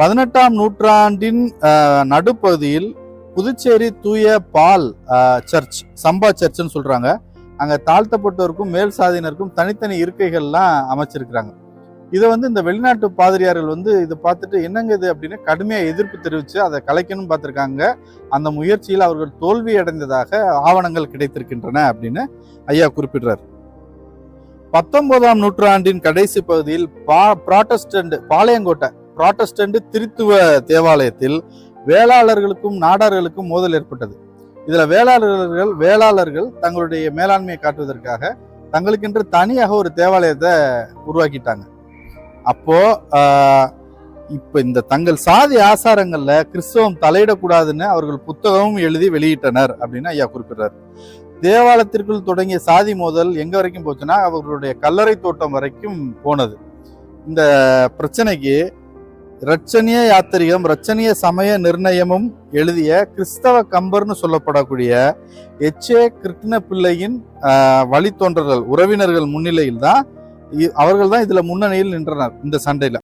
பதினெட்டாம் நூற்றாண்டின் நடுப்பகுதியில் புதுச்சேரி தூய பால் சர்ச் சம்பா சர்ச்னு சொல்றாங்க. அங்க தாழ்த்தப்பட்டோருக்கும் மேல் சாதியினருக்கும் தனித்தனி இருக்கைகள்லாம் அமைச்சிருக்கிறாங்க. இதை வந்து இந்த வெளிநாட்டு பாதிரியார்கள் வந்து இதை பார்த்துட்டு என்னங்க இது அப்படின்னு கடுமையாக எதிர்ப்பு தெரிவித்து அதை கலைக்கணும்னு பார்த்துருக்காங்க. அந்த முயற்சியில் அவர்கள் தோல்வி அடைந்ததாக ஆவணங்கள் கிடைத்திருக்கின்றன அப்படின்னு ஐயா குறிப்பிடுறார். பத்தொன்பதாம் நூற்றாண்டின் கடைசி பகுதியில் பா ப்ராட்டஸ்டன்ட் பாளையங்கோட்டை புராட்டஸ்டன்ட் திருத்துவ தேவாலயத்தில் வேளாளர்களுக்கும் நாடார்களுக்கும் மோதல் ஏற்பட்டது. இதுல வேளாளர்கள் வேளாளர்கள் தங்களுடைய மேலாண்மையை காட்டுவதற்காக தங்களுக்கென்று தனியாக ஒரு தேவாலயத்தை உருவாக்கிட்டாங்க. அப்போ இப்போ இந்த தங்கள் சாதி ஆசாரங்கள்ல கிறிஸ்தவம் தலையிடக்கூடாதுன்னு அவர்கள் புத்தகமும் எழுதி வெளியிட்டனர் அப்படின்னு ஐயா குறிப்பிடுறார். தேவாலயத்திற்குள் தொடங்கிய சாதி மோதல் எங்க வரைக்கும் போச்சுன்னா அவர்களுடைய கல்லறை தோட்டம் வரைக்கும் போனது. இந்த பிரச்சனைக்கு இரட்சணிய யாத்திரிகம் இரட்சணிய சமய நிர்ணயமும் எழுதிய கிறிஸ்தவ கம்பர்னு சொல்லப்படக்கூடிய எச். ஏ. கிருஷ்ண பிள்ளையின் வழித்தோன்றர்கள் உறவினர்கள் முன்னிலையில் தான் அவர்கள் தான் இதில் முன்னணியில் நின்றனர் இந்த சண்டையில்.